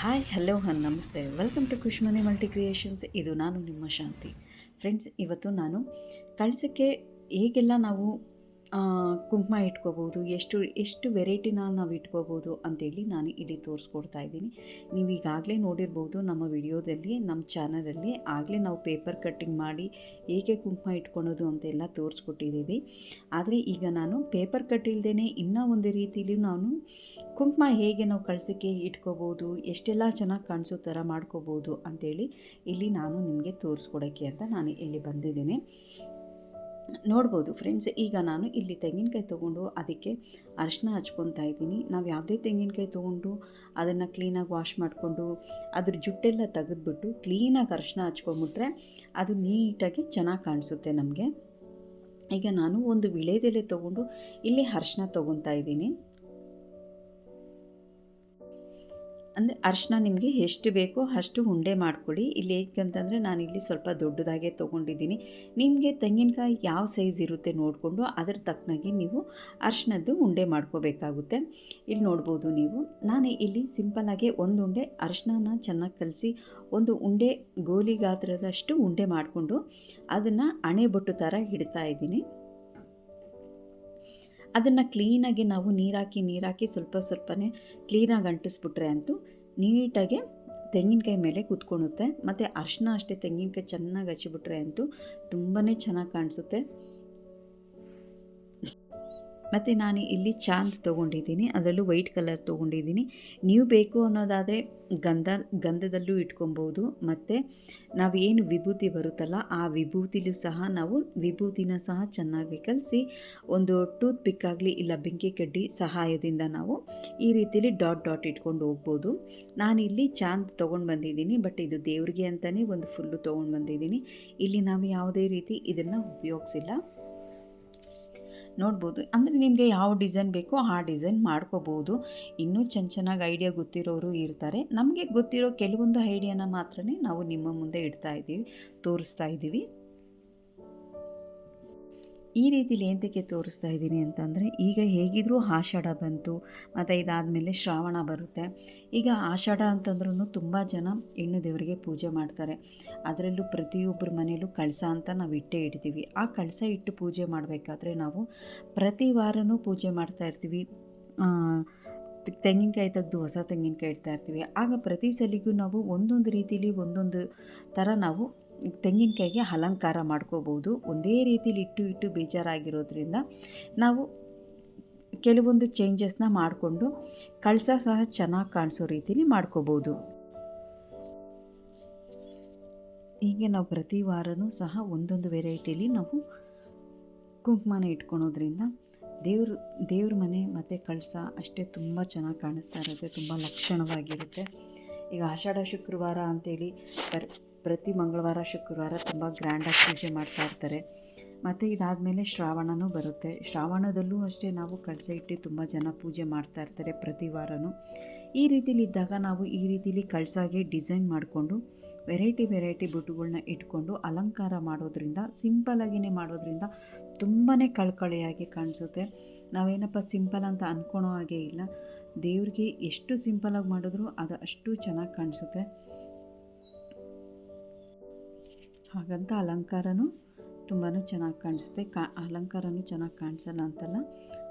Hi, hello ಹನ್ ನಮಸ್ತೆ. Welcome to Khushmani multi creations ಇದು ನಾನು ನಿಮ್ಮ ಶಾಂತಿ. ಫ್ರೆಂಡ್ಸ್ ಇವತ್ತು ನಾನು ಕಳಸಕ್ಕೆ ಹೇಗೆಲ್ಲ ನಾವು ಕುಂಕುಮ ಇಟ್ಕೋಬೋದು, ಎಷ್ಟು ಎಷ್ಟು ವೆರೈಟಿನ ನಾವು ಇಟ್ಕೋಬೋದು ಅಂತೇಳಿ ನಾನು ಇಲ್ಲಿ ತೋರಿಸ್ಕೊಡ್ತಾ ಇದ್ದೀನಿ. ನೀವು ಈಗಾಗಲೇ ನೋಡಿರ್ಬೋದು ನಮ್ಮ ವಿಡಿಯೋದಲ್ಲಿ, ನಮ್ಮ ಚಾನಲಲ್ಲಿ ಆಗಲೇ ನಾವು ಪೇಪರ್ ಕಟ್ಟಿಂಗ್ ಮಾಡಿ ಹೇಗೆ ಕುಂಕುಮ ಇಟ್ಕೊಳೋದು ಅಂತೆಲ್ಲ ತೋರಿಸ್ಕೊಟ್ಟಿದ್ದೀವಿ. ಆದರೆ ಈಗ ನಾನು ಪೇಪರ್ ಕಟ್ ಇಲ್ದೇ ಇನ್ನೂ ಒಂದು ರೀತಿಯಲ್ಲಿ ನಾನು ಕುಂಕುಮ ಹೇಗೆ ನಾವು ಕಳ್ಸೋಕ್ಕೆ ಇಟ್ಕೋಬೋದು, ಎಷ್ಟೆಲ್ಲ ಚೆನ್ನಾಗಿ ಕಾಣಿಸೋ ಥರ ಮಾಡ್ಕೋಬೋದು ಅಂತೇಳಿ ಇಲ್ಲಿ ನಾನು ನಿಮಗೆ ತೋರಿಸ್ಕೊಡೋಕ್ಕೆ ಅಂತ ನಾನು ಇಲ್ಲಿ ಬಂದಿದ್ದೀನಿ. ನೋಡ್ಬೋದು ಫ್ರೆಂಡ್ಸ್, ಈಗ ನಾನು ಇಲ್ಲಿ ತೆಂಗಿನಕಾಯಿ ತೊಗೊಂಡು ಅದಕ್ಕೆ ಅರಿಶಿನ ಹಚ್ಕೊತಾ ಇದ್ದೀನಿ. ನಾವು ಯಾವುದೇ ತೆಂಗಿನಕಾಯಿ ತೊಗೊಂಡು ಅದನ್ನು ಕ್ಲೀನಾಗಿ ವಾಶ್ ಮಾಡಿಕೊಂಡು ಅದ್ರ ಜುಟ್ಟೆಲ್ಲ ತೆಗೆದ್ಬಿಟ್ಟು ಕ್ಲೀನಾಗಿ ಅರಿಶಿನ ಹಚ್ಕೊಂಬಿಟ್ರೆ ಅದು ನೀಟಾಗಿ ಚೆನ್ನಾಗಿ ಕಾಣಿಸುತ್ತೆ ನಮಗೆ. ಈಗ ನಾನು ಒಂದು ವಿಳೆದೆಲೆ ತೊಗೊಂಡು ಇಲ್ಲಿ ಅರಿಶಿನ ತೊಗೊತಾ ಇದ್ದೀನಿ. ಅಂದರೆ ಅರಿಶಿನ ನಿಮಗೆ ಎಷ್ಟು ಬೇಕೋ ಅಷ್ಟು ಉಂಡೆ ಮಾಡ್ಕೊಳ್ಳಿ. ಇಲ್ಲಿ ಏಕೆಂತಂದರೆ ನಾನಿಲ್ಲಿ ಸ್ವಲ್ಪ ದೊಡ್ಡದಾಗೆ ತೊಗೊಂಡಿದ್ದೀನಿ. ನಿಮಗೆ ತೆಂಗಿನಕಾಯಿ ಯಾವ ಸೈಜ್ ಇರುತ್ತೆ ನೋಡಿಕೊಂಡು ಅದರ ತಕ್ಕನಾಗಿ ನೀವು ಅರಿಶಿನದ್ದು ಉಂಡೆ ಮಾಡ್ಕೋಬೇಕಾಗುತ್ತೆ. ಇಲ್ಲಿ ನೋಡ್ಬೋದು ನೀವು, ನಾನು ಇಲ್ಲಿ ಸಿಂಪಲ್ಲಾಗಿ ಒಂದು ಉಂಡೆ ಅರಿಶಿನ ಚೆನ್ನಾಗಿ ಕಲಸಿ ಒಂದು ಉಂಡೆ ಗೋಲಿ ಗಾತ್ರದಷ್ಟು ಉಂಡೆ ಮಾಡಿಕೊಂಡು ಅದನ್ನು ಅಣೆ ಬೊಟ್ಟು ಥರ ಇಡ್ತಾ ಇದ್ದೀನಿ. ಅದನ್ನು ಕ್ಲೀನಾಗಿ ನಾವು ನೀರಾಕಿ ನೀರಾಕಿ ಸ್ವಲ್ಪ ಸ್ವಲ್ಪನೇ ಕ್ಲೀನಾಗಿ ಅಂಟಿಸ್ಬಿಟ್ರೆ ಅಂತೂ ನೀಟಾಗಿ ತೆಂಗಿನಕಾಯಿ ಮೇಲೆ ಕೂತ್ಕೊಳ್ಳುತ್ತೆ. ಮತ್ತು ಅರಿಶಿನ ಅಷ್ಟೇ ತೆಂಗಿನಕಾಯಿ ಚೆನ್ನಾಗಿ ಹಚ್ಚಿಬಿಟ್ರೆ ಅಂತೂ ತುಂಬಾ ಚೆನ್ನಾಗಿ ಕಾಣಿಸುತ್ತೆ. ಮತ್ತು ನಾನು ಇಲ್ಲಿ ಚಾಂದ್ ತೊಗೊಂಡಿದ್ದೀನಿ, ಅದರಲ್ಲೂ ವೈಟ್ ಕಲರ್ ತೊಗೊಂಡಿದ್ದೀನಿ. ನೀವು ಬೇಕು ಅನ್ನೋದಾದರೆ ಗಂಧ, ಗಂಧದಲ್ಲೂ ಇಟ್ಕೊಬೋದು, ಮತ್ತು ಏನು ವಿಭೂತಿ ಬರುತ್ತಲ್ಲ ಆ ವಿಭೂತಿಲೂ ಸಹ ನಾವು ವಿಭೂತಿನ ಸಹ ಚೆನ್ನಾಗಿ ಕಲಸಿ ಒಂದು ಟೂತ್ ಪಿಕ್ ಆಗಲಿ ಇಲ್ಲ ಬೆಂಕಿ ಕಡ್ಡಿ ಸಹಾಯದಿಂದ ನಾವು ಈ ರೀತಿಲಿ ಡಾಟ್ ಡಾಟ್ ಇಟ್ಕೊಂಡು ಹೋಗ್ಬೋದು. ನಾನಿಲ್ಲಿ ಚಾಂದ್ ತೊಗೊಂಡು ಬಂದಿದ್ದೀನಿ, ಬಟ್ ಇದು ದೇವ್ರಿಗೆ ಅಂತಲೇ ಒಂದು ಫುಲ್ಲು ತೊಗೊಂಡು ಬಂದಿದ್ದೀನಿ. ಇಲ್ಲಿ ನಾವು ಯಾವುದೇ ರೀತಿ ಇದನ್ನು ಉಪಯೋಗಿಸಿಲ್ಲ. ನೋಡ್ಬೋದು. ಅಂದರೆ ನಿಮಗೆ ಯಾವ ಡಿಸೈನ್ ಬೇಕೋ ಆ ಡಿಸೈನ್ ಮಾಡ್ಕೋಬೋದು. ಇನ್ನೂ ಚೆನ್ನ ಚೆನ್ನಾಗಿ ಐಡಿಯಾ ಗೊತ್ತಿರೋರು ಇರ್ತಾರೆ. ನಮಗೆ ಗೊತ್ತಿರೋ ಕೆಲವೊಂದು ಐಡಿಯಾನ ಮಾತ್ರ ನಾವು ನಿಮ್ಮ ಮುಂದೆ ಇಡ್ತಾ ಇದ್ದೀವಿ, ತೋರಿಸ್ತಾ ಇದ್ದೀವಿ. ಈ ರೀತಿಲಿ ಎಂತಕ್ಕೆ ತೋರಿಸ್ತಾ ಇದ್ದೀನಿ ಅಂತಂದರೆ, ಈಗ ಹೇಗಿದ್ರೂ ಆಷಾಢ ಬಂತು, ಮತ್ತು ಇದಾದಮೇಲೆ ಶ್ರಾವಣ ಬರುತ್ತೆ. ಈಗ ಆಷಾಢ ಅಂತಂದ್ರೂ ತುಂಬ ಜನ ಹೆಣ್ಣು ದೇವರಿಗೆ ಪೂಜೆ ಮಾಡ್ತಾರೆ. ಅದರಲ್ಲೂ ಪ್ರತಿಯೊಬ್ಬರ ಮನೆಯಲ್ಲೂ ಕಳಸ ಅಂತ ನಾವು ಇಟ್ಟೇ ಇಡ್ತೀವಿ. ಆ ಕಳಸ ಇಟ್ಟು ಪೂಜೆ ಮಾಡಬೇಕಾದ್ರೆ ನಾವು ಪ್ರತಿ ವಾರನೂ ಪೂಜೆ ಮಾಡ್ತಾ ಇರ್ತೀವಿ. ತೆಂಗಿನಕಾಯಿ ತೆಗೆದು ಹೊಸ ತೆಂಗಿನಕಾಯಿ ಇಡ್ತಾ ಇರ್ತೀವಿ. ಆಗ ಪ್ರತಿ ಸಲಿಗೂ ನಾವು ಒಂದೊಂದು ರೀತಿಲಿ ಒಂದೊಂದು ಥರ ನಾವು ತೆಂಗಿನಕಾಯಿಗೆ ಅಲಂಕಾರ ಮಾಡ್ಕೋಬೋದು. ಒಂದೇ ರೀತಿಲಿ ಇಟ್ಟು ಇಟ್ಟು ಬೇಜಾರಾಗಿರೋದ್ರಿಂದ ನಾವು ಕೆಲವೊಂದು ಚೇಂಜಸ್ನ ಮಾಡಿಕೊಂಡು ಕಳಸ ಸಹ ಚೆನ್ನಾಗಿ ಕಾಣಿಸೋ ರೀತಿಲಿ ಮಾಡ್ಕೋಬೋದು. ಹೀಗೆ ನಾವು ಪ್ರತಿ ವಾರವೂ ಸಹ ಒಂದೊಂದು ವೆರೈಟಿಲಿ ನಾವು ಕುಂಕುಮನ ಇಟ್ಕೊಳೋದ್ರಿಂದ ದೇವ್ರ ದೇವ್ರ ಮನೆ ಮತ್ತು ಕಳಸ ಅಷ್ಟೇ ತುಂಬ ಚೆನ್ನಾಗಿ ಕಾಣಿಸ್ತಾ ಇರುತ್ತೆ, ತುಂಬ ಲಕ್ಷಣವಾಗಿರುತ್ತೆ. ಈಗ ಆಷಾಢ ಶುಕ್ರವಾರ ಅಂತೇಳಿ ಪರ್ ಪ್ರತಿ ಮಂಗಳವಾರ, ಶುಕ್ರವಾರ ತುಂಬ ಗ್ರ್ಯಾಂಡಾಗಿ ಪೂಜೆ ಮಾಡ್ತಾ ಇರ್ತಾರೆ. ಮತ್ತು ಇದಾದಮೇಲೆ ಶ್ರಾವಣನೂ ಬರುತ್ತೆ. ಶ್ರಾವಣದಲ್ಲೂ ಅಷ್ಟೇ ನಾವು ಕಳಸ ಇಟ್ಟು ತುಂಬ ಜನ ಪೂಜೆ ಮಾಡ್ತಾ ಇರ್ತಾರೆ ಪ್ರತಿ ವಾರನೂ. ಈ ರೀತಿಲಿ ಇದ್ದಾಗ ನಾವು ಈ ರೀತಿಲಿ ಕಳಸಾಗೆ ಡಿಸೈನ್ ಮಾಡಿಕೊಂಡು, ವೆರೈಟಿ ವೆರೈಟಿ ಬುಟ್ಟುಗಳನ್ನ ಇಟ್ಕೊಂಡು, ಅಲಂಕಾರ ಮಾಡೋದ್ರಿಂದ ಸಿಂಪಲಾಗಿಯೇ ಮಾಡೋದ್ರಿಂದ ತುಂಬಾ ಕಳ್ಕಳಿಯಾಗಿ ಕಾಣಿಸುತ್ತೆ. ನಾವೇನಪ್ಪ ಸಿಂಪಲ್ ಅಂತ ಅಂದ್ಕೊಳೋ ಹಾಗೆ ಇಲ್ಲ. ದೇವ್ರಿಗೆ ಎಷ್ಟು ಸಿಂಪಲಾಗಿ ಮಾಡಿದ್ರು ಅದು ಅಷ್ಟು ಚೆನ್ನಾಗಿ ಕಾಣಿಸುತ್ತೆ. ಹಾಗಂತ ಅಲಂಕಾರನೂ ತುಂಬಾ ಚೆನ್ನಾಗಿ ಕಾಣಿಸುತ್ತೆ. ಕಾ, ಅಲಂಕಾರನೂ ಚೆನ್ನಾಗಿ ಕಾಣಿಸಲ್ಲ ಅಂತಲ್ಲ.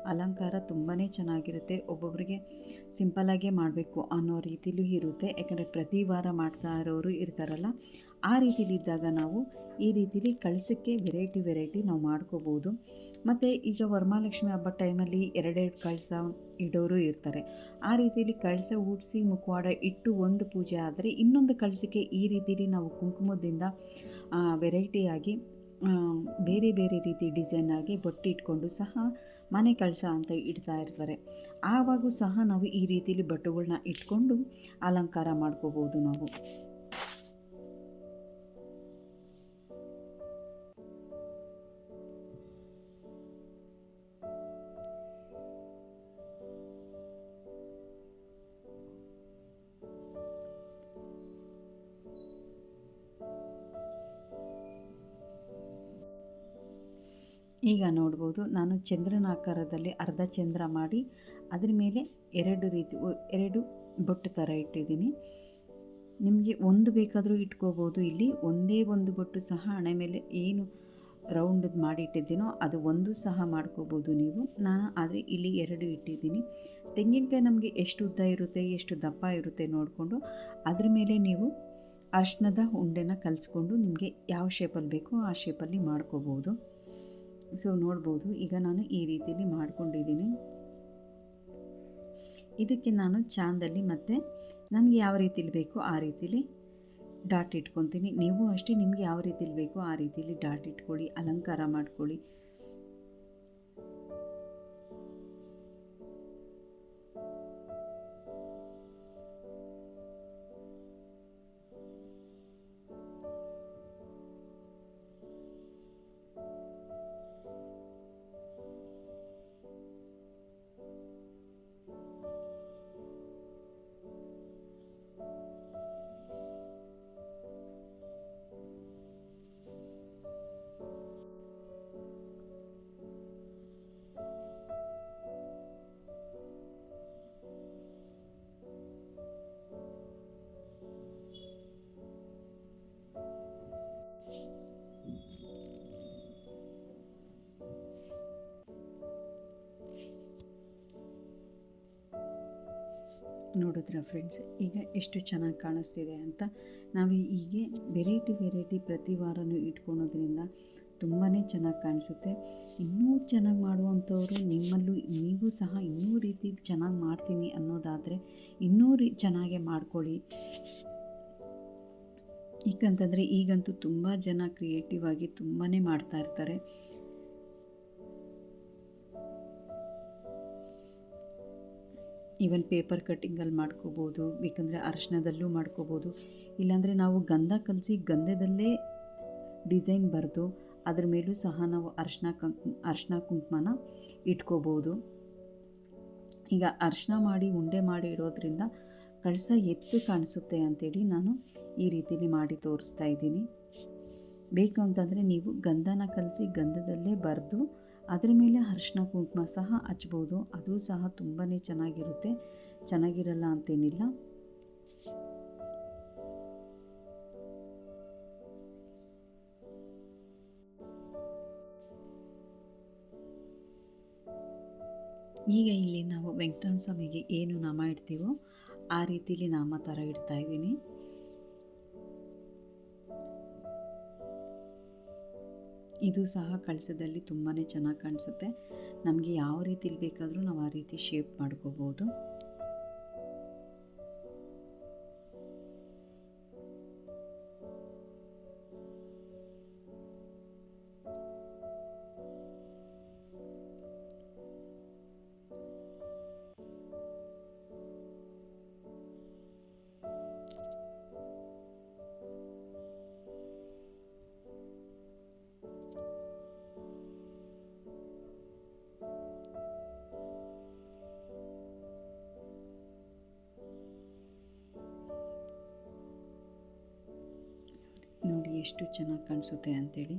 ಅಲಂಕಾರ ತುಂಬಾ ಚೆನ್ನಾಗಿರುತ್ತೆ. ಒಬ್ಬೊಬ್ಬರಿಗೆ ಸಿಂಪಲಾಗೇ ಮಾಡಬೇಕು ಅನ್ನೋ ರೀತಿಲೂ ಇರುತ್ತೆ. ಯಾಕಂದರೆ ಪ್ರತಿ ವಾರ ಮಾಡ್ತಾ ಇರೋರು ಇರ್ತಾರಲ್ಲ, ಆ ರೀತಿಲಿದ್ದಾಗ ನಾವು ಈ ರೀತಿಲಿ ಕಳಸಕ್ಕೆ ವೆರೈಟಿ ವೆರೈಟಿ ನಾವು ಮಾಡ್ಕೋಬೋದು. ಮತ್ತು ಈಗ ವರಮಹಾಲಕ್ಷ್ಮಿ ಹಬ್ಬ ಟೈಮಲ್ಲಿ ಎರಡೆರಡು ಕಳಸ ಇಡೋರು ಇರ್ತಾರೆ. ಆ ರೀತಿಲಿ ಕಳಸ ಊಡಿಸಿ ಮುಖವಾಡ ಇಟ್ಟು ಒಂದು ಪೂಜೆ ಆದರೆ ಇನ್ನೊಂದು ಕಳಸಕ್ಕೆ ಈ ರೀತಿಲಿ ನಾವು ಕುಂಕುಮದಿಂದ ವೆರೈಟಿಯಾಗಿ ಬೇರೆ ಬೇರೆ ರೀತಿ ಡಿಸೈನ್ ಆಗಿ ಬೊಟ್ಟು ಇಟ್ಕೊಂಡು ಸಹ ಮನೆ ಕಳಸ ಅಂತ ಇಡ್ತಾ ಇರ್ತಾರೆ. ಆವಾಗೂ ಸಹ ನಾವು ಈ ರೀತಿಲಿ ಬಟ್ಟುಗಳನ್ನ ಇಟ್ಕೊಂಡು ಅಲಂಕಾರ ಮಾಡ್ಕೋಬೋದು ನಾವು. ನೋಡ್ಬೋದು ನಾನು ಚಂದ್ರನ ಆಕಾರದಲ್ಲಿ ಅರ್ಧ ಚಂದ್ರ ಮಾಡಿ ಅದ್ರ ಮೇಲೆ ಎರಡು ರೀತಿ ಎರಡು ಬೊಟ್ಟು ಥರ ಇಟ್ಟಿದ್ದೀನಿ. ನಿಮಗೆ ಒಂದು ಬೇಕಾದರೂ ಇಟ್ಕೋಬೋದು. ಇಲ್ಲಿ ಒಂದೇ ಒಂದು ಬೊಟ್ಟು ಸಹ ಹಣೆ ಮೇಲೆ ಏನು ರೌಂಡದು ಮಾಡಿಟ್ಟಿದ್ದೀನೋ ಅದು ಒಂದು ಸಹ ಮಾಡ್ಕೋಬೋದು ನೀವು. ನಾನು ಆದರೆ ಇಲ್ಲಿ ಎರಡು ಇಟ್ಟಿದ್ದೀನಿ. ತೆಂಗಿನಕಾಯಿ ನಮಗೆ ಎಷ್ಟು ಉದ್ದ ಇರುತ್ತೆ, ಎಷ್ಟು ದಪ್ಪ ಇರುತ್ತೆ ನೋಡಿಕೊಂಡು ಅದ್ರ ಮೇಲೆ ನೀವು ಅರ್ಶಿನದ ಉಂಡೆನ ಕಲಿಸ್ಕೊಂಡು ನಿಮಗೆ ಯಾವ ಶೇಪಲ್ಲಿ ಬೇಕೋ ಆ ಶೇಪಲ್ಲಿ ಮಾಡ್ಕೋಬೋದು. ಸೊ ನೋಡ್ಬೋದು. ಈಗ ನಾನು ಈ ರೀತಿಯಲ್ಲಿ ಮಾಡ್ಕೊಂಡಿದ್ದೀನಿ. ಇದಕ್ಕೆ ನಾನು ಚಾಂದಲ್ಲಿ ಮತ್ತು ನನಗೆ ಯಾವ ರೀತಿಲಿ ಬೇಕೋ ಆ ರೀತಿಲಿ ಡಾಟ್ ಇಟ್ಕೊತೀನಿ. ನೀವು ಅಷ್ಟೇ ನಿಮಗೆ ಯಾವ ರೀತಿಲಿ ಬೇಕೋ ಆ ರೀತಿಲಿ ಡಾಟ್ ಇಟ್ಕೊಳ್ಳಿ, ಅಲಂಕಾರ ಮಾಡ್ಕೊಳ್ಳಿ. ನೋಡಿದ್ರ ಫ್ರೆಂಡ್ಸ್ ಈಗ ಎಷ್ಟು ಚೆನ್ನಾಗಿ ಕಾಣಿಸ್ತಿದೆ ಅಂತ ನಾವು ಹೀಗೆ ವೆರೈಟಿ ವೆರೈಟಿ ಪ್ರತಿ ವಾರನೂ ಇಟ್ಕೊಳೋದ್ರಿಂದ ತುಂಬಾ ಚೆನ್ನಾಗಿ ಕಾಣಿಸುತ್ತೆ. ಇನ್ನೂ ಚೆನ್ನಾಗಿ ಮಾಡುವಂಥವ್ರು ನಿಮ್ಮಲ್ಲೂ, ನೀವು ಸಹ ಇನ್ನೂ ರೀತಿ ಚೆನ್ನಾಗಿ ಮಾಡ್ತೀನಿ ಅನ್ನೋದಾದರೆ ಇನ್ನೂ ರೀ ಚೆನ್ನಾಗೆ ಮಾಡ್ಕೊಳ್ಳಿ. ಏಕಂತಂದರೆ ಈಗಂತೂ ತುಂಬ ಜನ ಕ್ರಿಯೇಟಿವ್ ಆಗಿ ತುಂಬಾ ಮಾಡ್ತಾ ಇರ್ತಾರೆ. ಈವನ್ ಪೇಪರ್ ಕಟ್ಟಿಂಗಲ್ಲಿ ಮಾಡ್ಕೋಬೋದು, ಬೇಕಂದರೆ ಅರಶಿನದಲ್ಲೂ ಮಾಡ್ಕೋಬೋದು. ಇಲ್ಲಾಂದರೆ ನಾವು ಗಂಧ ಕಲಸಿ ಗಂಧದಲ್ಲೇ ಡಿಸೈನ್ ಬರೆದು ಅದ್ರ ಮೇಲೂ ಸಹ ನಾವು ಅರ್ಶಿನ ಕಂಕ್ ಅರ್ಶಿನ ಕುಂಕುಮನ ಇಟ್ಕೋಬೋದು. ಈಗ ಅರ್ಶಿನ ಮಾಡಿ ಉಂಡೆ ಮಾಡಿ ಇಡೋದ್ರಿಂದ ಕಳಸ ಎತ್ತು ಕಾಣಿಸುತ್ತೆ ಅಂಥೇಳಿ ನಾನು ಈ ರೀತಿಯಲ್ಲಿ ಮಾಡಿ ತೋರಿಸ್ತಾ ಇದ್ದೀನಿ. ಬೇಕು ಅಂತಂದರೆ ನೀವು ಗಂಧನ ಕಲಸಿ ಗಂಧದಲ್ಲೇ ಬರೆದು ಅದರ ಮೇಲೆ ಅರಿಶಿನ ಕುಂಕುಮ ಸಹ ಹಚ್ಬೋದು. ಅದು ಸಹ ತುಂಬಾ ಚೆನ್ನಾಗಿರುತ್ತೆ. ಚೆನ್ನಾಗಿರಲ್ಲ ಅಂತೇನಿಲ್ಲ. ಈಗ ಇಲ್ಲಿ ನಾವು ವೆಂಕಟರಮಣ ಸ್ವಾಮಿಗೆ ಏನು ನಾಮ ಇಡ್ತೀವೋ ಆ ರೀತಿಲಿ ನಾಮ ಥರ ಇಡ್ತಾ ಇದ್ದೀನಿ. ಇದು ಸಹ ಕಳಸದಲ್ಲಿ ತುಂಬಾ ಚೆನ್ನಾಗಿ ಕಾಣಿಸುತ್ತೆ. ನಮಗೆ ಯಾವ ರೀತಿಲಿ ಬೇಕಾದರೂ ನಾವು ಆ ರೀತಿ ಶೇಪ್ ಮಾಡ್ಕೋಬೋದು. ಎಷ್ಟು ಚೆನ್ನಾಗಿ ಕಾಣಿಸುತ್ತೆ ಅಂಥೇಳಿ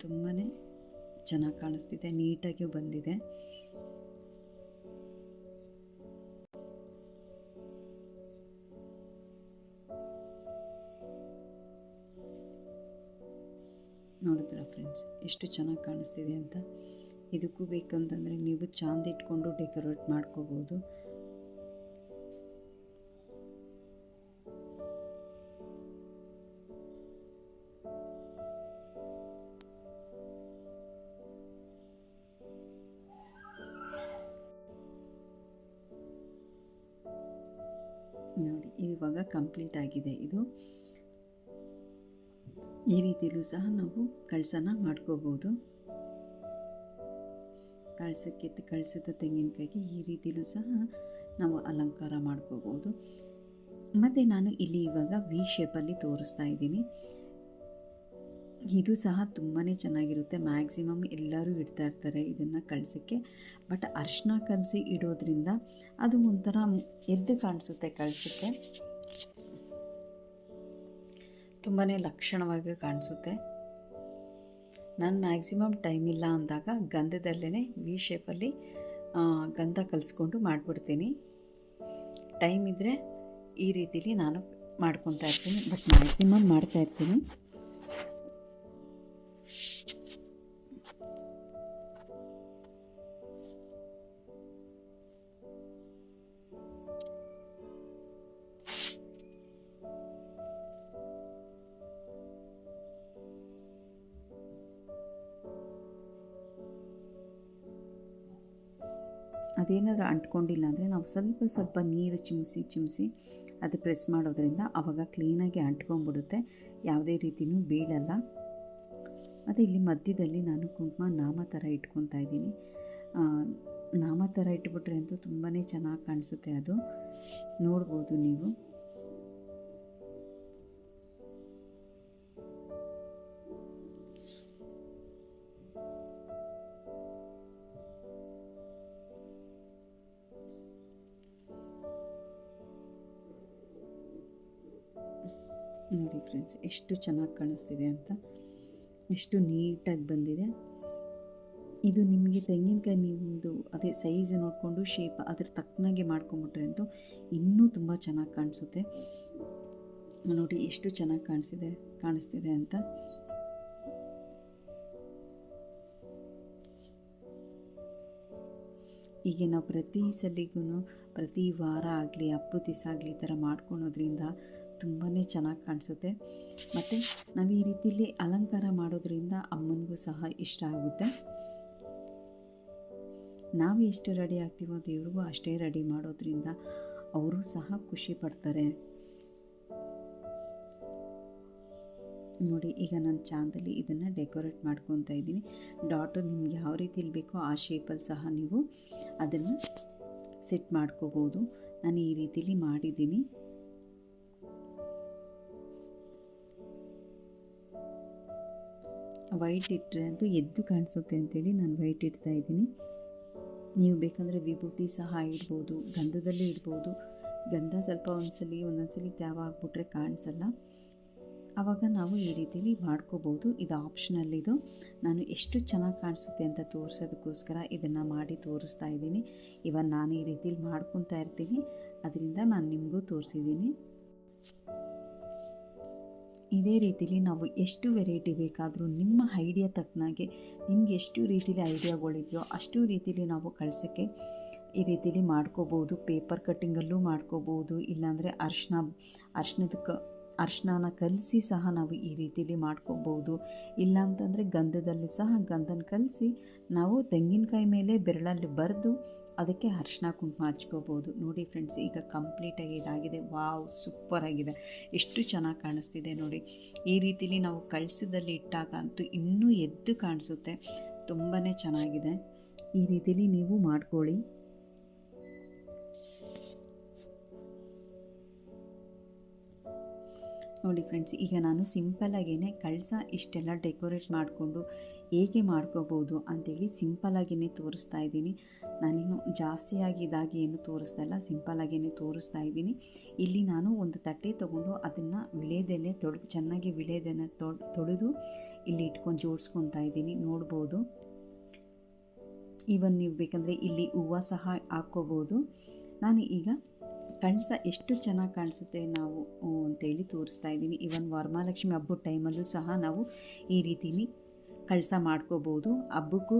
ತುಂಬಾ ಚೆನ್ನಾಗಿ ಕಾಣಿಸ್ತಿದೆ ನೀಟಾಗಿ ಬಂದಿದೆ. ಫ್ರೆಂಡ್ಸ್ ಎಷ್ಟು ಚೆನ್ನಾಗಿ ಕಾಣಿಸ್ತಿದೆ ಅಂತ. ಇದಕ್ಕೂ ಬೇಕಂತಂದರೆ ನೀವು ಚಾಂದ್ ಇಟ್ಕೊಂಡು ಡೆಕೋರೇಟ್ ಮಾಡ್ಕೋಬೋದು. ನೋಡಿ, ಇವಾಗ ಕಂಪ್ಲೀಟ್ ಆಗಿದೆ ಇದು. ಈ ರೀತಿಯಲ್ಲೂ ಸಹ ನಾವು ಕಳಸನ ಮಾಡ್ಕೋಬೋದು. ಕಳಸಕ್ಕೆ ಕಳಸದ ತೆಂಗಿನಕಾಯಿಗೆ ಈ ರೀತಿಯಲ್ಲೂ ಸಹ ನಾವು ಅಲಂಕಾರ ಮಾಡ್ಕೋಬೋದು. ಮತ್ತು ನಾನು ಇಲ್ಲಿ ಇವಾಗ ವಿ ಶೇಪಲ್ಲಿ ತೋರಿಸ್ತಾ ಇದ್ದೀನಿ. ಇದು ಸಹ ತುಂಬಾ ಚೆನ್ನಾಗಿರುತ್ತೆ. ಮ್ಯಾಕ್ಸಿಮಮ್ ಎಲ್ಲರೂ ಇಡ್ತಾ ಇರ್ತಾರೆ ಇದನ್ನು ಕಳಿಸೋಕ್ಕೆ. ಬಟ್ ಅರ್ಶಿನ ಕಲಸಿ ಇಡೋದ್ರಿಂದ ಅದು ಒಂಥರ ಎದ್ದು ಕಾಣಿಸುತ್ತೆ ಕಳ್ಸೋಕ್ಕೆ. ತುಂಬಾ ಲಕ್ಷಣವಾಗಿ ಕಾಣಿಸುತ್ತೆ. ನಾನು ಮ್ಯಾಕ್ಸಿಮಮ್ ಟೈಮ್ ಇಲ್ಲ ಅಂದಾಗ ಗಂಧದಲ್ಲೇ ವಿ ಶೇಪಲ್ಲಿ ಗಂಧ ಕಲಿಸ್ಕೊಂಡು ಮಾಡಿಬಿಡ್ತೀನಿ. ಟೈಮ್ ಇದ್ದರೆ ಈ ರೀತಿಲಿ ನಾನು ಮಾಡ್ಕೊತಾ ಇರ್ತೀನಿ ಬಟ್ ಮ್ಯಾಕ್ಸಿಮಮ್ ಮಾಡ್ತಾ ಅದೇನಾದರೂ ಅಂಟ್ಕೊಂಡಿಲ್ಲ ಅಂದರೆ ನಾವು ಸ್ವಲ್ಪ ಸ್ವಲ್ಪ ನೀರು ಚಿಮಿಸಿ ಚಿಮಿಸಿ ಅದು ಪ್ರೆಸ್ ಮಾಡೋದ್ರಿಂದ ಆವಾಗ ಕ್ಲೀನಾಗಿ ಅಂಟ್ಕೊಂಡ್ಬಿಡುತ್ತೆ. ಯಾವುದೇ ರೀತಿಯೂ ಬೀಳಲ್ಲ. ಮತ್ತು ಇಲ್ಲಿ ಮಧ್ಯದಲ್ಲಿ ನಾನು ಕುಂಕುಮ ನಾಮ ಥರ ಇಟ್ಕೊತಾ ಇದ್ದೀನಿ. ನಾಮ ಥರ ಇಟ್ಬಿಟ್ರೆ ಅಂತೂ ತುಂಬಾ ಚೆನ್ನಾಗಿ ಕಾಣಿಸುತ್ತೆ ಅದು. ನೋಡ್ಬೋದು ನೀವು. ನೋಡಿ ಫ್ರೆಂಡ್ಸ್ ಎಷ್ಟು ಚೆನ್ನಾಗಿ ಕಾಣಿಸ್ತಿದೆ ಅಂತ. ಎಷ್ಟು ನೀಟಾಗಿ ಬಂದಿದೆ. ಇದು ನಿಮಗೆ ತೆಂಗಿನಕಾಯಿ ನಿಮ್ಮದು ಅದೇ ಸೈಜ್ ನೋಡಿಕೊಂಡು ಶೇಪ್ ಅದ್ರ ತಕ್ಕನಾಗೆ ಮಾಡ್ಕೊಂಬಿಟ್ರೆ ಅಂತೂ ಇನ್ನೂ ತುಂಬ ಚೆನ್ನಾಗಿ ಕಾಣಿಸುತ್ತೆ. ನೋಡಿ ಎಷ್ಟು ಚೆನ್ನಾಗಿ ಕಾಣಿಸಿದೆ ಕಾಣಿಸ್ತಿದೆ ಅಂತ. ಈಗ ನಾವು ಪ್ರತಿ ಸಲಿಗೂ ಪ್ರತಿ ವಾರ ಆಗಲಿ, ಹಬ್ಬದ ದಿವಸ ಆಗಲಿ ಈ ಥರ ಮಾಡ್ಕೊಳೋದ್ರಿಂದ ತುಂಬಾ ಚೆನ್ನಾಗಿ ಕಾಣಿಸುತ್ತೆ. ಮತ್ತು ನಾವು ಈ ರೀತಿಯಲ್ಲಿ ಅಲಂಕಾರ ಮಾಡೋದ್ರಿಂದ ಅಮ್ಮನಿಗೂ ಸಹ ಇಷ್ಟ ಆಗುತ್ತೆ. ನಾವು ಎಷ್ಟು ರೆಡಿ ಆಗ್ತೀವೋ ದೇವ್ರಿಗೂ ಅಷ್ಟೇ ರೆಡಿ ಮಾಡೋದ್ರಿಂದ ಅವರು ಸಹ ಖುಷಿ ಪಡ್ತಾರೆ. ನೋಡಿ, ಈಗ ನಾನು ಚಾಂದಲ್ಲಿ ಇದನ್ನು ಡೆಕೋರೇಟ್ ಮಾಡ್ಕೊತಾ ಇದ್ದೀನಿ. ಡಾಟು ನಿಮ್ಗೆ ಯಾವ ರೀತಿಲಿ ಬೇಕೋ ಆ ಶೇಪಲ್ಲಿ ಸಹ ನೀವು ಅದನ್ನು ಸೆಟ್ ಮಾಡ್ಕೋಬೋದು. ನಾನು ಈ ರೀತಿಲಿ ಮಾಡಿದ್ದೀನಿ. ವೈಟ್ ಇಟ್ಟರೆ ಅಂತೂ ಎದ್ದು ಕಾಣಿಸುತ್ತೆ ಅಂತೇಳಿ ನಾನು ವೈಟ್ ಇಡ್ತಾ ಇದ್ದೀನಿ. ನೀವು ಬೇಕಂದರೆ ವಿಭೂತಿ ಸಹ ಇಡ್ಬೋದು, ಗಂಧದಲ್ಲೇ ಇಡ್ಬೋದು. ಗಂಧ ಸ್ವಲ್ಪ ಒಂದ್ಸಲಿ, ಒಂದೊಂದ್ಸಲಿ ತ್ಯಾವ ಆಗಿಬಿಟ್ರೆ ಕಾಣಿಸಲ್ಲ. ಆವಾಗ ನಾವು ಈ ರೀತಿಲಿ ಮಾಡ್ಕೋಬೋದು. ಇದು ಆಪ್ಷನಲ್ ಇದು. ನಾನು ಎಷ್ಟು ಚೆನ್ನಾಗಿ ಕಾಣಿಸುತ್ತೆ ಅಂತ ತೋರಿಸೋದಕ್ಕೋಸ್ಕರ ಇದನ್ನು ಮಾಡಿ ತೋರಿಸ್ತಾ ಇದ್ದೀನಿ. ಇವನ್ ನಾನು ಈ ರೀತಿಲಿ ಮಾಡ್ಕೊತಾ ಇರ್ತೀನಿ. ಅದರಿಂದ ನಾನು ನಿಮಗೂ ತೋರಿಸಿದ್ದೀನಿ. ಇದೇ ರೀತಿಲಿ ನಾವು ಎಷ್ಟು ವೆರೈಟಿ ಬೇಕಾದರೂ ನಿಮ್ಮ ಐಡಿಯಾ ತಕ್ಕನಾಗೆ ನಿಮ್ಗೆ ಎಷ್ಟು ರೀತಿಲಿ ಐಡಿಯಾಗಳಿದೆಯೋ ಅಷ್ಟು ರೀತಿಲಿ ನಾವು ಕಳ್ಸೋಕ್ಕೆ ಈ ರೀತಿಲಿ ಮಾಡ್ಕೋಬೋದು. ಪೇಪರ್ ಕಟ್ಟಿಂಗಲ್ಲೂ ಮಾಡ್ಕೋಬೋದು. ಇಲ್ಲಾಂದರೆ ಅರ್ಶಿನ, ಅರ್ಶಿನದ ಕ ಅರ್ಶಿನ ಕಲಸಿ ಸಹ ನಾವು ಈ ರೀತಿಲಿ ಮಾಡ್ಕೋಬೋದು. ಇಲ್ಲ ಅಂತಂದರೆ ಗಂಧದಲ್ಲಿ ಸಹ ಗಂಧನ ಕಲಸಿ ನಾವು ತೆಂಗಿನಕಾಯಿ ಮೇಲೆ ಬೆರಳಲ್ಲಿ ಬರೆದು ಅದಕ್ಕೆ ಅರ್ಶಿನ ಕುಂಕುಮ ಹಚ್ಕೋಬೋದು. ನೋಡಿ ಫ್ರೆಂಡ್ಸ್ ಈಗ ಕಂಪ್ಲೀಟಾಗಿ ಇದಾಗಿದೆ. ವಾವ್ ಸೂಪರ್ ಆಗಿದೆ. ಎಷ್ಟು ಚೆನ್ನಾಗಿ ಕಾಣಿಸ್ತಿದೆ ನೋಡಿ. ಈ ರೀತಿಲಿ ನಾವು ಕಳಿಸಿದಲ್ಲಿ ಇಟ್ಟಾಗ ಅಂತೂ ಇನ್ನೂ ಎದ್ದು ಕಾಣಿಸುತ್ತೆ. ತುಂಬಾ ಚೆನ್ನಾಗಿದೆ. ಈ ರೀತಿಲಿ ನೀವು ಮಾಡ್ಕೊಳ್ಳಿ. ನೋಡಿ ಫ್ರೆಂಡ್ಸ್ ಈಗ ನಾನು ಸಿಂಪಲಾಗೇ ಕಳಸ ಇಷ್ಟೆಲ್ಲ ಡೆಕೋರೇಟ್ ಮಾಡಿಕೊಂಡು ಹೇಗೆ ಮಾಡ್ಕೋಬೋದು ಅಂಥೇಳಿ ಸಿಂಪಲಾಗಿಯೇ ತೋರಿಸ್ತಾ ಇದ್ದೀನಿ. ನಾನೇನು ಜಾಸ್ತಿಯಾಗಿ ಇದಾಗಿ ಏನು ತೋರಿಸ್ತಾ ಇಲ್ಲ. ಸಿಂಪಲಾಗಿಯೇ ತೋರಿಸ್ತಾ ಇದ್ದೀನಿ. ಇಲ್ಲಿ ನಾನು ಒಂದು ತಟ್ಟೆ ತೊಗೊಂಡು ಅದನ್ನು ವಿಳೆದೆಲೆ ತೊಡ್, ಚೆನ್ನಾಗಿ ವಿಳೆದೆಲೆ ತೊಳೆದು ಇಲ್ಲಿ ಇಟ್ಕೊಂಡು ಜೋಡಿಸ್ಕೊತಾ ಇದ್ದೀನಿ. ನೋಡ್ಬೋದು. ಇವನ್ ನೀವು ಬೇಕಂದರೆ ಇಲ್ಲಿ ಹೂವು ಸಹ ಹಾಕ್ಕೋಬೋದು. ನಾನು ಈಗ ಕಣ್ಸ ಎಷ್ಟು ಚೆನ್ನಾಗಿ ಕಾಣಿಸುತ್ತೆ ನಾವು ಅಂತೇಳಿ ತೋರಿಸ್ತಾ ಇದ್ದೀನಿ. ಇವನ್ ವರಮಹಾಲಕ್ಷ್ಮಿ ಹಬ್ಬದ ಟೈಮಲ್ಲೂ ಸಹ ನಾವು ಈ ರೀತಿಲಿ ಕಳಸ ಮಾಡ್ಕೋಬೋದು, ಹಬ್ಬಕ್ಕೂ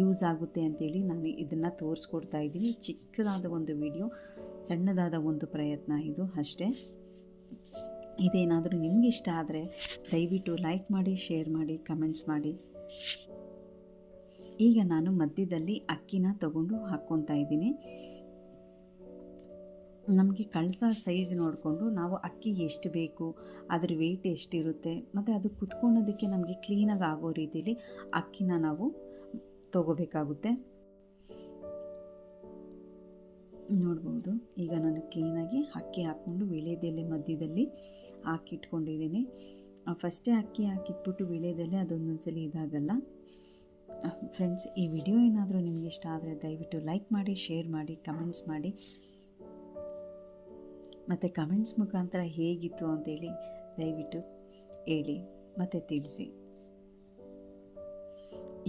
ಯೂಸ್ ಆಗುತ್ತೆ ಅಂತೇಳಿ ನಾನು ಇದನ್ನು ತೋರಿಸ್ಕೊಡ್ತಾ ಇದ್ದೀನಿ. ಚಿಕ್ಕದಾದ ಒಂದು ವಿಡಿಯೋ ಸಣ್ಣದಾದ ಒಂದು ಪ್ರಯತ್ನ ಇದು ಅಷ್ಟೇ. ಇದೇನಾದರೂ ನಿಮಗೆ ಇಷ್ಟ ಆದರೆ ದಯವಿಟ್ಟು ಲೈಕ್ ಮಾಡಿ ಶೇರ್ ಮಾಡಿ ಕಮೆಂಟ್ಸ್ ಮಾಡಿ. ಈಗ ನಾನು ಮಧ್ಯದಲ್ಲಿ ಅಕ್ಕಿನ ತಗೊಂಡು ಹಾಕ್ಕೊತಾ ಇದ್ದೀನಿ. ನಮಗೆ ಕಳಸ ಸೈಜ್ ನೋಡಿಕೊಂಡು ನಾವು ಅಕ್ಕಿ ಎಷ್ಟು ಬೇಕು, ಅದರ ವೆಯ್ಟ್ ಎಷ್ಟಿರುತ್ತೆ, ಮತ್ತು ಅದು ಕುತ್ಕೊಳ್ಳೋದಕ್ಕೆ ನಮಗೆ ಕ್ಲೀನಾಗಿ ಆಗೋ ರೀತಿಯಲ್ಲಿ ಅಕ್ಕಿನ ನಾವು ತಗೋಬೇಕಾಗುತ್ತೆ. ನೋಡ್ಬೋದು, ಈಗ ನಾನು ಕ್ಲೀನಾಗಿ ಅಕ್ಕಿ ಹಾಕ್ಕೊಂಡು ವಿಳೆದೆಲೆ ಮಧ್ಯದಲ್ಲಿ ಹಾಕಿಟ್ಕೊಂಡಿದ್ದೀನಿ. ಫಸ್ಟೇ ಅಕ್ಕಿ ಹಾಕಿಟ್ಬಿಟ್ಟು ವಿಳೆದೆಲೆ ಅದೊಂದೊಂದ್ಸಲಿ ಇದಾಗಲ್ಲ. ಫ್ರೆಂಡ್ಸ್ ಈ ವಿಡಿಯೋ ಏನಾದರೂ ನಿಮಗೆ ಇಷ್ಟ ಆದರೆ ದಯವಿಟ್ಟು ಲೈಕ್ ಮಾಡಿ ಶೇರ್ ಮಾಡಿ ಕಮೆಂಟ್ಸ್ ಮಾಡಿ. ಮತ್ತು ಕಮೆಂಟ್ಸ್ ಮುಖಾಂತರ ಹೇಗಿತ್ತು ಅಂತೇಳಿ ದಯವಿಟ್ಟು ಹೇಳಿ ಮತ್ತು ತಿಳಿಸಿ.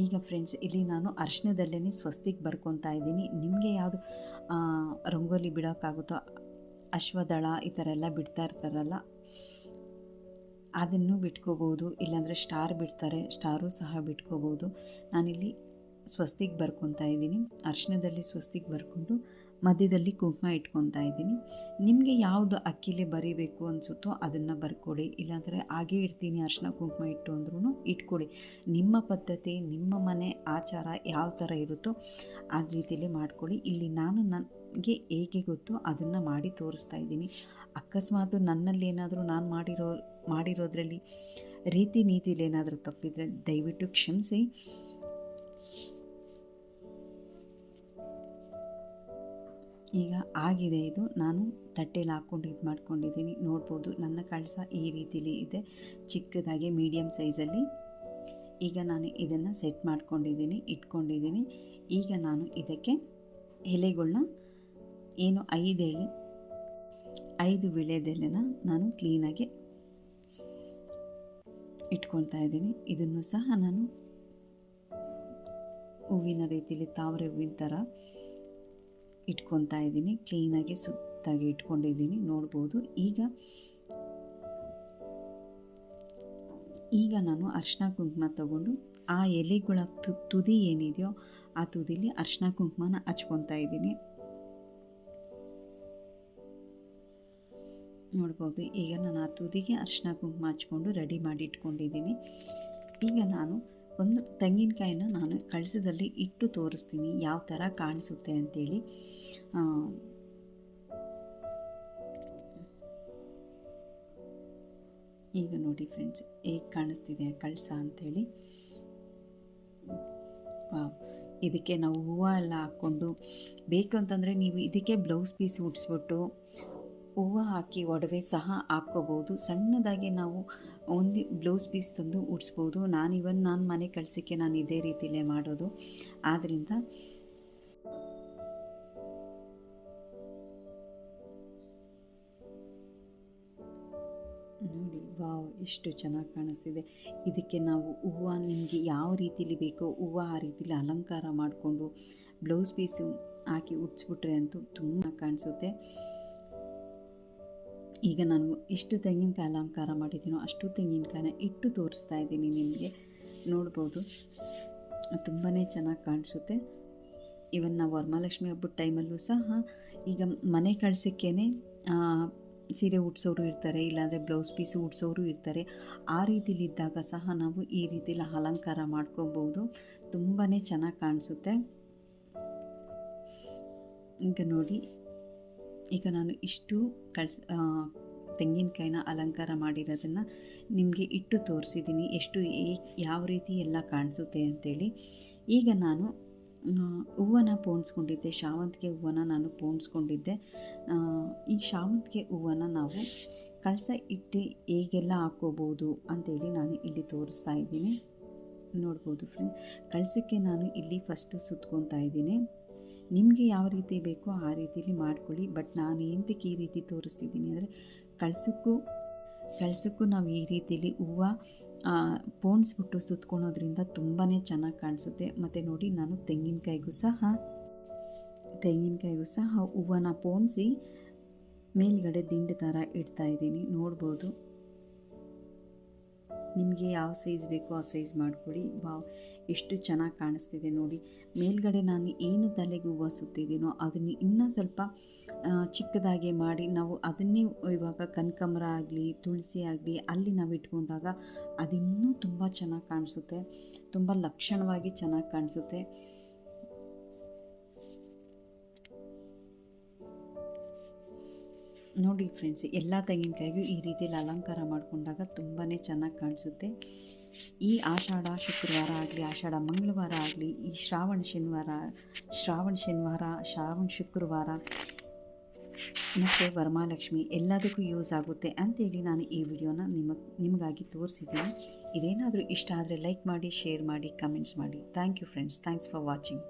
ಈಗ ಫ್ರೆಂಡ್ಸ್ ಇಲ್ಲಿ ನಾನು ಅರ್ಶಿನದಲ್ಲೇ ಸ್ವಸ್ತಿಗೆ ಬರ್ಕೊತಾ ಇದ್ದೀನಿ. ನಿಮಗೆ ಯಾವುದು ರಂಗೋಲಿ ಬಿಡೋಕ್ಕಾಗುತ್ತೋ, ಅಶ್ವದಳ ಈ ಥರ ಎಲ್ಲ ಬಿಡ್ತಾ ಇರ್ತಾರಲ್ಲ, ಅದನ್ನು ಬಿಟ್ಕೋಬೋದು. ಇಲ್ಲಾಂದರೆ ಸ್ಟಾರ್ ಬಿಡ್ತಾರೆ ಸ್ಟಾರು ಸಹ ಬಿಟ್ಕೋಬೋದು. ನಾನಿಲ್ಲಿ ಸ್ವಸ್ತಿಗೆ ಬರ್ಕೊತಾ ಇದ್ದೀನಿ. ಅರ್ಶನದಲ್ಲಿ ಸ್ವಸ್ತಿಗೆ ಬರ್ಕೊಂಡು ಮಧ್ಯದಲ್ಲಿ ಕುಂಕುಮ ಇಟ್ಕೊತಾ ಇದ್ದೀನಿ. ನಿಮಗೆ ಯಾವುದು ಅಕ್ಕಿಲೆ ಬರೀಬೇಕು ಅನಿಸುತ್ತೋ ಅದನ್ನು ಬರ್ಕೊಡಿ. ಇಲ್ಲಾಂದರೆ ಹಾಗೇ ಇಡ್ತೀನಿ ಅರ್ಶಿನ ಕುಂಕುಮ ಇಟ್ಟು ಅಂದ್ರೂ ಇಟ್ಕೊಡಿ. ನಿಮ್ಮ ಪದ್ಧತಿ, ನಿಮ್ಮ ಮನೆ ಆಚಾರ ಯಾವ ಥರ ಇರುತ್ತೋ ಆ ರೀತಿಯಲ್ಲಿ ಮಾಡ್ಕೊಳ್ಳಿ ಇಲ್ಲಿ ನಾನು ನನಗೆ ಹೇಗೆ ಗೊತ್ತೋ ಅದನ್ನು ಮಾಡಿ ತೋರಿಸ್ತಾ ಇದ್ದೀನಿ. ಅಕಸ್ಮಾತ್ ನನ್ನಲ್ಲಿ ಏನಾದರೂ ನಾನು ಮಾಡಿರೋ, ಮಾಡಿರೋದ್ರಲ್ಲಿ ರೀತಿ ನೀತಿಲಿ ಏನಾದರೂ ತಪ್ಪಿದರೆ ದಯವಿಟ್ಟು ಕ್ಷಮಿಸಿ. ಈಗ ಆಗಿದೆ ಇದು. ನಾನು ತಟ್ಟೆಯಲ್ಲಿ ಹಾಕ್ಕೊಂಡು ಇದು ಮಾಡ್ಕೊಂಡಿದ್ದೀನಿ. ನೋಡ್ಬೋದು ನನ್ನ ಕಳಸ ಈ ರೀತಿಲಿ ಇದೆ. ಚಿಕ್ಕದಾಗಿ ಮೀಡಿಯಮ್ ಸೈಜಲ್ಲಿ. ಈಗ ನಾನು ಇದನ್ನು ಸೆಟ್ ಮಾಡ್ಕೊಂಡಿದ್ದೀನಿ, ಇಟ್ಕೊಂಡಿದ್ದೀನಿ. ಈಗ ನಾನು ಇದಕ್ಕೆ ಎಲೆಗಳನ್ನ ಏನು ಐದು ಎಳೆ ಐದು ವಿಳೆದೆಲೆನ ನಾನು ಕ್ಲೀನಾಗಿ ಇಟ್ಕೊಳ್ತಾ ಇದ್ದೀನಿ. ಇದನ್ನು ಸಹ ನಾನು ಹೂವಿನ ರೀತಿಯಲ್ಲಿ ತಾವರೆ ಹೂವಿನ ಥರ ಇಟ್ಕೊತಾ ಇದ್ದೀನಿ. ಕ್ಲೀನಾಗಿ ಸುತ್ತಾಗಿ ಇಟ್ಕೊಂಡಿದ್ದೀನಿ ನೋಡ್ಬೋದು. ಈಗ ಈಗ ನಾನು ಅರ್ಶಿನ ಕುಂಕುಮ ತಗೊಂಡು ಆ ಎಲೆಗಳ ತುದಿ ಏನಿದೆಯೋ ಆ ತುದಿಲಿ ಅರ್ಶಿನ ಕುಂಕುಮನ ಹಚ್ಕೊತಾ ಇದ್ದೀನಿ. ನೋಡ್ಬೋದು. ಈಗ ನಾನು ಆ ತುದಿಗೆ ಅರ್ಶಿನ ಕುಂಕುಮ ಹಚ್ಕೊಂಡು ರೆಡಿ ಮಾಡಿ ಇಟ್ಕೊಂಡಿದ್ದೀನಿ. ಈಗ ನಾನು ಒಂದು ತೆಂಗಿನಕಾಯಿನ ನಾನು ಕಳಸದಲ್ಲಿ ಇಟ್ಟು ತೋರಿಸ್ತೀನಿ ಯಾವ ಥರ ಕಾಣಿಸುತ್ತೆ ಅಂತೇಳಿ. ಈಗ ನೋಡಿ ಫ್ರೆಂಡ್ಸ್, ಹೇಗೆ ಕಾಣಿಸ್ತಿದೆ ಕಳಸ ಅಂಥೇಳಿ ಇದಕ್ಕೆ ನಾವು ಹೂವು ಎಲ್ಲ ಹಾಕ್ಕೊಂಡು, ಬೇಕು ಅಂತಂದರೆ ನೀವು ಇದಕ್ಕೆ ಬ್ಲೌಸ್ ಪೀಸ್ ಉಡ್ಸ್ಬಿಟ್ಟು ಹೂವು ಹಾಕಿ ಒಡವೆ ಸಹ ಹಾಕ್ಕೋಬೋದು. ಸಣ್ಣದಾಗಿ ನಾವು ಒಂದು ಬ್ಲೌಸ್ ಪೀಸ್ ತಂದು ಉಡ್ಸ್ಬೋದು. ನಾನು ಇವನ್ ನಾನು ಮನೆ ಕಳ್ಸೋಕ್ಕೆ ನಾನು ಇದೇ ರೀತಿಲೇ ಮಾಡೋದು. ಆದ್ದರಿಂದ ನೋಡಿ, ವಾವ್, ಎಷ್ಟು ಚೆನ್ನಾಗಿ ಕಾಣಿಸ್ತಿದೆ. ಇದಕ್ಕೆ ನಾವು ಹೂವು ನಿಮಗೆ ಯಾವ ರೀತಿಲಿ ಬೇಕೋ ಹೂವು ಆ ರೀತಿಲಿ ಅಲಂಕಾರ ಮಾಡಿಕೊಂಡು ಬ್ಲೌಸ್ ಪೀಸು ಹಾಕಿ ಉಡ್ಸ್ಬಿಟ್ರೆ ಅಂತೂ ತುಂಬ ಕಾಣಿಸುತ್ತೆ. ಈಗ ನಾನು ಎಷ್ಟು ತೆಂಗಿನಕಾಯಿ ಅಲಂಕಾರ ಮಾಡಿದ್ದೀನೋ ಅಷ್ಟು ತೆಂಗಿನಕಾಯಿನ ಇಟ್ಟು ತೋರಿಸ್ತಾ ಇದ್ದೀನಿ ನಿಮಗೆ. ನೋಡ್ಬೋದು. ತುಂಬಾ ಚೆನ್ನಾಗಿ ಕಾಣಿಸುತ್ತೆ. ಇವನ್ ನಾವು ವರಮಹಾಲಕ್ಷ್ಮಿ ಹಬ್ಬದ ಟೈಮಲ್ಲೂ ಸಹ ಈಗ ಮನೆ ಕಳ್ಸಕ್ಕೇ ಸೀರೆ ಉಡ್ಸೋರು ಇರ್ತಾರೆ, ಇಲ್ಲಾಂದರೆ ಬ್ಲೌಸ್ ಪೀಸ್ ಉಡ್ಸೋರು ಇರ್ತಾರೆ. ಆ ರೀತಿಲಿದ್ದಾಗ ಸಹ ನಾವು ಈ ರೀತಿಲಿ ಅಲಂಕಾರ ಮಾಡ್ಕೋಬೋದು. ತುಂಬಾ ಚೆನ್ನಾಗಿ ಕಾಣಿಸುತ್ತೆ. ಈಗ ನೋಡಿ. ಈಗ ನಾನು ಇಷ್ಟು ಕಳ್ ತೆಂಗಿನಕಾಯಿನ ಅಲಂಕಾರ ಮಾಡಿರೋದನ್ನು ನಿಮಗೆ ಇಟ್ಟು ತೋರಿಸಿದ್ದೀನಿ. ಎಷ್ಟು ಯಾವ ರೀತಿ ಎಲ್ಲ ಕಾಣಿಸುತ್ತೆ ಅಂಥೇಳಿ ಈಗ ನಾನು ಹೂವನ್ನ ಪೋಣಿಸ್ಕೊಂಡಿದ್ದೆ. ಶಾವಂತಿಗೆ ಹೂವನ್ನ ನಾನು ಪೋಣಿಸ್ಕೊಂಡಿದ್ದೆ. ಈ ಶಾವಂತಿಗೆ ಹೂವನ್ನು ನಾವು ಕಳಸ ಇಟ್ಟು ಹೇಗೆಲ್ಲ ಹಾಕೋಬೋದು ಅಂಥೇಳಿ ನಾನು ಇಲ್ಲಿ ತೋರಿಸ್ತಾ ಇದ್ದೀನಿ. ನೋಡ್ಬೋದು ಫ್ರೆಂಡ್ ಕಳಸಕ್ಕೆ ನಾನು ಇಲ್ಲಿ ಫಸ್ಟು ಸುತ್ಕೊತಾ ಇದ್ದೀನಿ. ನಿಮಗೆ ಯಾವ ರೀತಿ ಬೇಕೋ ಆ ರೀತಿಲಿ ಮಾಡ್ಕೊಳ್ಳಿ. ಬಟ್ ನಾನು ಏನಕ್ಕೆ ಈ ರೀತಿ ತೋರಿಸ್ತಿದ್ದೀನಿ ಅಂದರೆ, ಕಳ್ಸಕ್ಕೂ ಕಳ್ಸಕ್ಕೂ ನಾವು ಈ ರೀತಿಲಿ ಹೂವು ಪೋಣಿಸ್ಬಿಟ್ಟು ಸುತ್ಕೊಳೋದ್ರಿಂದ ತುಂಬಾ ಚೆನ್ನಾಗಿ ಕಾಣಿಸುತ್ತೆ. ಮತ್ತು ನೋಡಿ, ನಾನು ತೆಂಗಿನಕಾಯಿಗೂ ಸಹ ತೆಂಗಿನಕಾಯಿಗೂ ಸಹ ಹೂವನ್ನು ಪೋಣಿಸಿ ಮೇಲ್ಗಡೆ ದಿಂಡು ಥರ ಇಡ್ತಾ ಇದ್ದೀನಿ. ನೋಡ್ಬೋದು. ನಿಮಗೆ ಯಾವ ಸೈಜ್ ಬೇಕೋ ಆ ಸೈಜ್ ಮಾಡಿಕೊಡಿ. ಬಾವ್ ಎಷ್ಟು ಚೆನ್ನಾಗಿ ಕಾಣಿಸ್ತಿದೆ ನೋಡಿ. ಮೇಲ್ಗಡೆ ನಾನು ಏನು ತಲೆಗೆ ಹೂವು ಸುತ್ತಿದ್ದೀನೋ ಅದನ್ನು ಇನ್ನೂ ಸ್ವಲ್ಪ ಚಿಕ್ಕದಾಗಿ ಮಾಡಿ ನಾವು ಅದನ್ನೇ ಇವಾಗ ಕನಕಾಂಬರ ಆಗಲಿ, ತುಳಸಿ ಆಗಲಿ ಅಲ್ಲಿ ನಾವು ಇಟ್ಕೊಂಡಾಗ ಅದಿನ್ನೂ ತುಂಬ ಚೆನ್ನಾಗಿ ಕಾಣಿಸುತ್ತೆ. ತುಂಬ ಲಕ್ಷಣವಾಗಿ ಚೆನ್ನಾಗಿ ಕಾಣಿಸುತ್ತೆ. ನೋಡಿ ಫ್ರೆಂಡ್ಸ್ ಎಲ್ಲ ತೆಂಗಿನಕಾಯಿಗೂ ಈ ರೀತಿಯಲ್ಲಿ ಅಲಂಕಾರ ಮಾಡಿಕೊಂಡಾಗ ತುಂಬಾ ಚೆನ್ನಾಗಿ ಕಾಣಿಸುತ್ತೆ. ಈ ಆಷಾಢ ಶುಕ್ರವಾರ ಆಗಲಿ, ಆಷಾಢ ಮಂಗಳವಾರ ಆಗಲಿ, ಈ ಶ್ರಾವಣ ಶನಿವಾರ ಶ್ರಾವಣ ಶನಿವಾರ, ಶ್ರಾವಣ ಶುಕ್ರವಾರ ಮತ್ತು ವರಮಹಾಲಕ್ಷ್ಮಿ ಎಲ್ಲದಕ್ಕೂ ಯೂಸ್ ಆಗುತ್ತೆ ಅಂತೇಳಿ ನಾನು ಈ ವಿಡಿಯೋನ ನಿಮ್ಮ, ನಿಮಗಾಗಿ ತೋರಿಸಿದ್ದೀನಿ. ಇದೇನಾದರೂ ಇಷ್ಟ ಆದರೆ ಲೈಕ್ ಮಾಡಿ ಶೇರ್ ಮಾಡಿ ಕಮೆಂಟ್ಸ್ ಮಾಡಿ. Thank you friends thanks for watching